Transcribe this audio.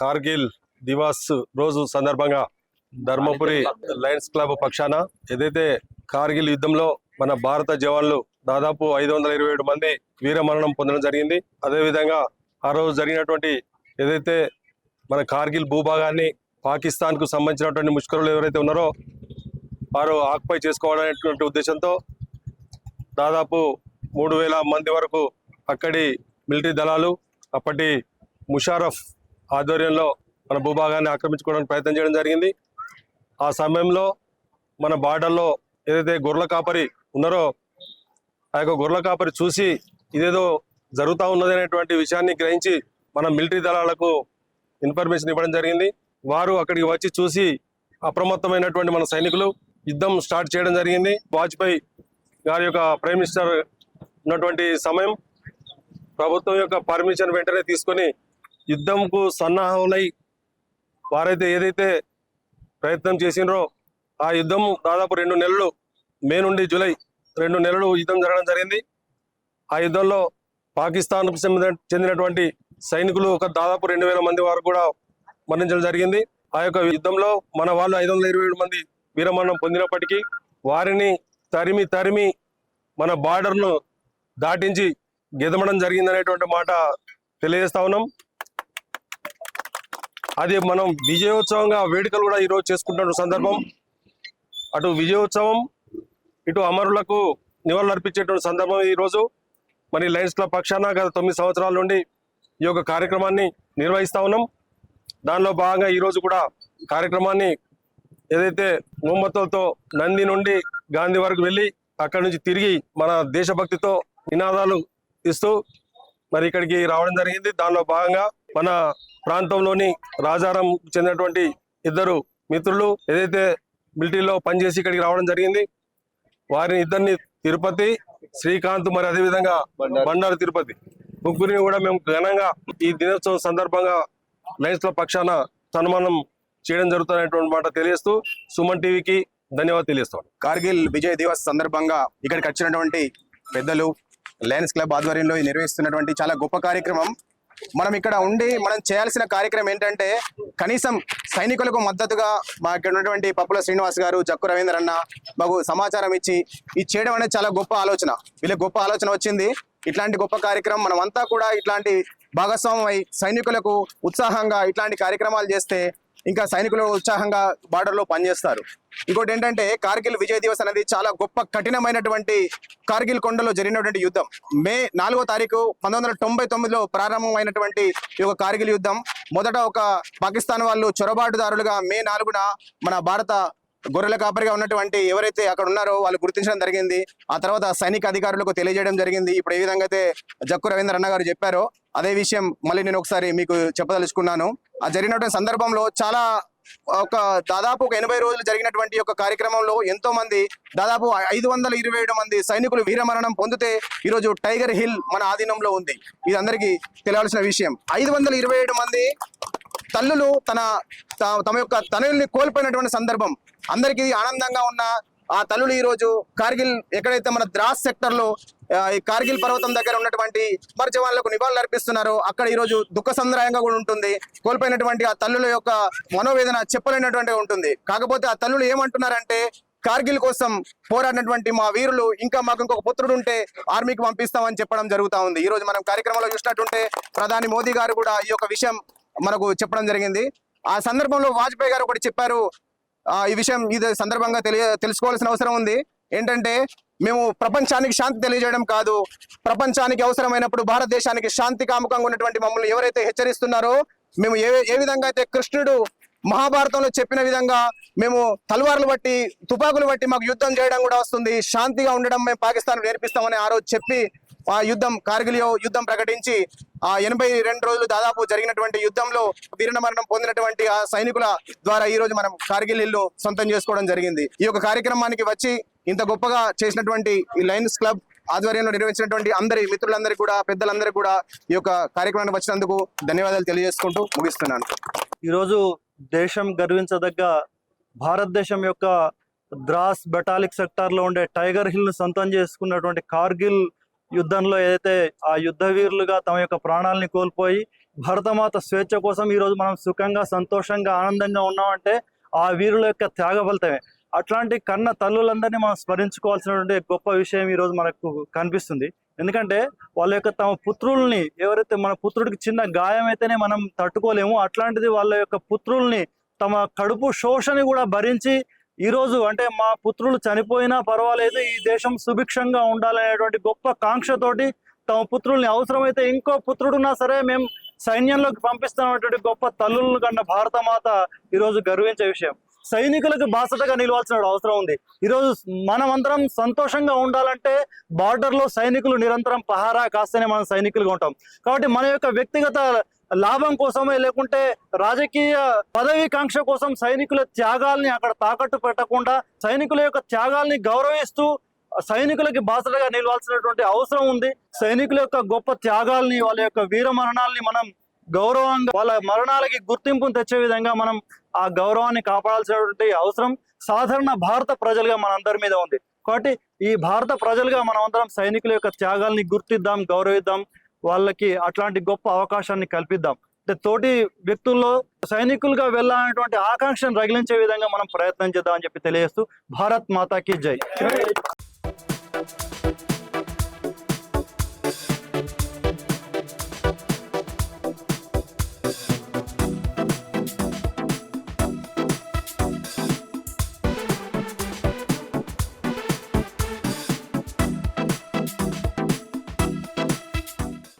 కార్గిల్ దివాస్ రోజు సందర్భంగా Dharmapuri Lions club పక్షాన ఏదైతే కార్గిల్ యుద్ధంలో మన భారత జవాన్లు దాదాపు ఐదు వందల ఇరవై ఏడు మంది వీరమరణం పొందడం జరిగింది. అదేవిధంగా ఆ రోజు జరిగినటువంటి ఏదైతే మన కార్గిల్ భూభాగాన్ని పాకిస్తాన్కు సంబంధించినటువంటి ముష్కరులు ఎవరైతే ఉన్నారో వారు ఆక్పై చేసుకోవాలనేటువంటి ఉద్దేశంతో దాదాపు మూడు వేల మంది వరకు అక్కడి మిలిటరీ దళాలు అప్పటి ముషారఫ్ ఆధ్వర్యంలో మన భూభాగాన్ని ఆక్రమించుకోవడానికి ప్రయత్నం చేయడం జరిగింది. ఆ సమయంలో మన బార్డర్లో ఏదైతే గొర్రెల కాపరి ఉన్నారో ఆ యొక్క గొర్రెల కాపరి చూసి ఇదేదో జరుగుతూ ఉన్నది అనేటువంటి విషయాన్ని గ్రహించి మన మిలిటరీ దళాలకు ఇన్ఫర్మేషన్ ఇవ్వడం జరిగింది. వారు అక్కడికి వచ్చి చూసి అప్రమత్తమైనటువంటి మన సైనికులు యుద్ధం స్టార్ట్ చేయడం జరిగింది. వాజ్పేయి గారి యొక్క ప్రైమ్ మినిస్టర్ ఉన్నటువంటి సమయం ప్రభుత్వం యొక్క పర్మిషన్ వెంటనే తీసుకొని యుద్ధంకు సన్నాహములై వారైతే ఏదైతే ప్రయత్నం చేసినరో ఆ యుద్ధం దాదాపు రెండు నెలలు మే నుండి జూలై రెండు నెలలు యుద్ధం జరగడం జరిగింది. ఆ యుద్ధంలో పాకిస్తాన్కు చెందినటువంటి సైనికులు ఒక దాదాపు రెండు వేల మంది వారు కూడా మరణించడం జరిగింది. ఆ యొక్క యుద్ధంలో మన వాళ్ళు ఐదు వందల ఇరవై ఏడు మంది వీరమరణం పొందినప్పటికీ వారిని తరిమి తరిమి మన బార్డర్ను దాటించి గెదమడం జరిగిందనేటువంటి మాట తెలియజేస్తా ఉన్నాం. అది మనం విజయోత్సవంగా వేడుకలు కూడా ఈరోజు చేసుకుంటున్న సందర్భం. అటు విజయోత్సవం ఇటు అమరులకు నివాళులు అర్పించేటువంటి సందర్భం ఈరోజు. మరి లయన్స్ క్లబ్ పక్షాన గత తొమ్మిది సంవత్సరాల నుండి ఈ యొక్క కార్యక్రమాన్ని నిర్వహిస్తా ఉన్నాం. దానిలో భాగంగా ఈరోజు కూడా కార్యక్రమాన్ని ఏదైతే మొహమ్మతులతో నంది నుండి గాంధీ వరకు వెళ్ళి అక్కడి నుంచి తిరిగి మన దేశభక్తితో నినాదాలు ఇస్తూ మరి ఇక్కడికి రావడం జరిగింది. దానిలో భాగంగా మన ప్రాంతంలోని రాజారాం చెందినటువంటి ఇద్దరు మిత్రులు ఏదైతే మిలిటరీలో పనిచేసి ఇక్కడికి రావడం జరిగింది వారిని ఇద్దరిని తిరుపతి శ్రీకాంత్ మరి అదేవిధంగా బండారు. తిరుపతి ముగ్గురిని కూడా మేము ఘనంగా ఈ దినోత్సవం సందర్భంగా లయన్స్ క్లబ్ పక్షాన సన్మానం చేయడం జరుగుతున్నటువంటి మాట తెలియజేస్తూ సుమన్ టీవీకి ధన్యవాదాలు తెలియజేస్తాం కార్గిల్ విజయ్ దివస్ సందర్భంగా ఇక్కడికి వచ్చినటువంటి పెద్దలు లయన్స్ క్లబ్ ఆధ్వర్యంలో నిర్వహిస్తున్నటువంటి చాలా గొప్ప కార్యక్రమం. మనం ఇక్కడ ఉండి మనం చేయాల్సిన కార్యక్రమం ఏంటంటే కనీసం సైనికులకు మద్దతుగా మా ఇక్కడ ఉన్నటువంటి పప్పుల శ్రీనివాస్ గారు జక్కు రవీంద్ర అన్న మాకు సమాచారం ఇచ్చి ఇది చేయడం అనేది చాలా గొప్ప ఆలోచన. వీళ్ళకి గొప్ప ఆలోచన వచ్చింది. ఇట్లాంటి గొప్ప కార్యక్రమం మనం అంతా కూడా ఇట్లాంటి భాగస్వామ్యం అయి సైనికులకు ఉత్సాహంగా ఇట్లాంటి కార్యక్రమాలు చేస్తే ఇంకా సైనికులు ఉత్సాహంగా బార్డర్లో పనిచేస్తారు. ఇంకోటి ఏంటంటే కార్గిల్ విజయ్ దివస్ అనేది చాలా గొప్ప కఠినమైనటువంటి కార్గిల్ కొండలో జరిగినటువంటి యుద్ధం. మే నాలుగో తారీఖు పంతొమ్మిది వందల తొంభై తొమ్మిదిలో ప్రారంభమైనటువంటి ఈ యొక్క కార్గిల్ యుద్ధం. మొదట ఒక పాకిస్తాన్ వాళ్ళు చొరబాటుదారులుగా మే నాలుగున మన భారత గొర్రెల కాపరిగా ఉన్నటువంటి ఎవరైతే అక్కడ ఉన్నారో వాళ్ళు గుర్తించడం జరిగింది. ఆ తర్వాత సైనిక అధికారులకు తెలియజేయడం జరిగింది. ఇప్పుడు ఏ విధంగా అయితే జక్కు రవీంద్ర అన్న గారు చెప్పారో అదే విషయం మళ్ళీ నేను ఒకసారి మీకు చెప్పదలుచుకున్నాను. ఆ జరిగినటువంటి సందర్భంలో చాలా ఒక దాదాపు ఒక ఎనభై రోజులు జరిగినటువంటి ఒక కార్యక్రమంలో ఎంతో మంది దాదాపు ఐదు వందల ఇరవై ఏడు మంది సైనికులు వీరమరణం పొందితే ఈరోజు టైగర్ హిల్ మన ఆధీనంలో ఉంది. ఇది అందరికీ తెలియాల్సిన విషయం. ఐదు వందల ఇరవై ఏడు మంది తల్లులు తన త- తమ యొక్క తనయుల్ని కోల్పోయినటువంటి సందర్భం. అందరికీ ఆనందంగా ఉన్న ఆ తల్లులు ఈ రోజు కార్గిల్ ఎక్కడైతే మన ద్రాస్ సెక్టర్లో ఈ కార్గిల్ పర్వతం దగ్గర ఉన్నటువంటి మరి జవాన్లకు నివాళులు అర్పిస్తున్నారు అక్కడ ఈ రోజు దుఃఖ సంద్రాయంగా కూడా ఉంటుంది. కోల్పోయినటువంటి ఆ తల్లుల యొక్క మనోవేదన చెప్పలేనటువంటి ఉంటుంది. కాకపోతే ఆ తల్లులు ఏమంటున్నారంటే కార్గిల్ కోసం పోరాడినటువంటి మా వీరులు ఇంకా మాకు ఇంకొక పుత్రుడు ఉంటే ఆర్మీకి పంపిస్తామని చెప్పడం జరుగుతా ఉంది. ఈ రోజు మనం కార్యక్రమంలో చూసినట్టుంటే ప్రధాని మోదీ గారు కూడా ఈ యొక్క విషయం మనకు చెప్పడం జరిగింది. ఆ సందర్భంలో వాజ్పేయి గారు ఒకటి చెప్పారు ఈ విషయం ఇది సందర్భంగా తెలియ తెలుసుకోవాల్సిన అవసరం ఉంది. ఏంటంటే మేము ప్రపంచానికి శాంతి తెలియజేయడం కాదు. ప్రపంచానికి అవసరమైనప్పుడు భారతదేశానికి శాంతి కాముకంగా ఉన్నటువంటి మమ్మల్ని ఎవరైతే హెచ్చరిస్తున్నారో మేము ఏ ఏ విధంగా అయితే కృష్ణుడు మహాభారతంలో చెప్పిన విధంగా మేము తల్వార్లు బట్టి తుపాకులు బట్టి మాకు యుద్ధం చేయడం కూడా వస్తుంది. శాంతిగా ఉండడం మేము పాకిస్తాన్ నేర్పిస్తామని ఆ రోజు చెప్పి ఆ యుద్ధం కార్గిల్ యుద్ధం ప్రకటించి ఆ ఎనభై రెండు రోజులు దాదాపు జరిగినటువంటి యుద్ధంలో వీరణ మరణం పొందినటువంటి ఆ సైనికుల ద్వారా ఈ రోజు మనం కార్గిల్ ఇల్లు సొంతం చేసుకోవడం జరిగింది. ఈ యొక్క కార్యక్రమానికి వచ్చి ఇంత గొప్పగా చేసినటువంటి ఈ లయన్స్ క్లబ్ ఆధ్వర్యంలో నిర్వహించినటువంటి అందరి మిత్రులందరికీ కూడా పెద్దలందరికీ కూడా ఈ యొక్క కార్యక్రమానికి వచ్చినందుకు ధన్యవాదాలు తెలియజేసుకుంటూ ముగిస్తున్నాను. ఈరోజు దేశం గర్వించదగ్గ భారతదేశం యొక్క ద్రాస్ బెటాలిక్ సెక్టార్లో ఉండే టైగర్ హిల్ను సొంతం చేసుకున్నటువంటి కార్గిల్ యుద్ధంలో ఏదైతే ఆ యుద్ధ వీరులుగా తమ యొక్క ప్రాణాలని కోల్పోయి భరతమాత స్వేచ్ఛ కోసం ఈ రోజు మనం సుఖంగా సంతోషంగా ఆనందంగా ఉన్నామంటే ఆ వీరుల యొక్క త్యాగ ఫలితమే అట్లాంటి కన్న తల్లులందరినీ మనం స్మరించుకోవాల్సినటువంటి గొప్ప విషయం ఈ రోజు మనకు కనిపిస్తుంది. ఎందుకంటే వాళ్ళ యొక్క తమ పుత్రుల్ని ఎవరైతే మన పుత్రుడికి చిన్న గాయం అయితేనే మనం తట్టుకోలేము అట్లాంటిది వాళ్ళ యొక్క పుత్రుల్ని తమ కడుపు శోషని కూడా భరించి ఈ రోజు అంటే మా పుత్రులు చనిపోయినా పర్వాలేదు ఈ దేశం సుభిక్షంగా ఉండాలనేటువంటి గొప్ప కాంక్షతోటి తమ పుత్రుల్ని అవసరమైతే ఇంకో పుత్రుడున్నా సరే మేము సైన్యంలోకి పంపిస్తామనేటువంటి గొప్ప తల్లులను కన్న భారతమాత ఈరోజు గర్వించే విషయం. సైనికులకు బాసటగా నిలవాల్సిన అవసరం ఉంది. ఈరోజు మనమందరం సంతోషంగా ఉండాలంటే బార్డర్లో సైనికులు నిరంతరం పహారా కాస్తేనే మనం సైనికులుగా ఉంటాం. కాబట్టి మన యొక్క వ్యక్తిగత లాభం కోసమే లేకుంటే రాజకీయ పదవి కాంక్ష కోసం సైనికుల త్యాగాల్ని అక్కడ తాకట్టు పెట్టకుండా సైనికుల యొక్క త్యాగాల్ని గౌరవిస్తూ సైనికులకి బాసటగా నిలవాల్సినటువంటి అవసరం ఉంది. సైనికుల యొక్క గొప్ప త్యాగాల్ని వాళ్ళ యొక్క వీర మరణాల్ని మనం గౌరవంగా వాళ్ళ మరణాలకి గుర్తింపును తెచ్చే విధంగా మనం ఆ గౌరవాన్ని కాపాడాల్సినటువంటి అవసరం సాధారణ భారత ప్రజలుగా మనందరి మీద ఉంది. కాబట్టి ఈ భారత ప్రజలుగా మనమందరం సైనికుల యొక్క త్యాగాల్ని గుర్తిద్దాం గౌరవిద్దాం. వాళ్ళకి అట్లాంటి గొప్ప అవకాశాన్ని కల్పిద్దాం. అంటే తోటి వ్యక్తుల్లో సైనికులుగా వెళ్ళాలనేటువంటి ఆకాంక్షను రగిలించే విధంగా మనం ప్రయత్నం చేద్దామని చెప్పి తెలియజేస్తూ భారత్ మాతాకి జై.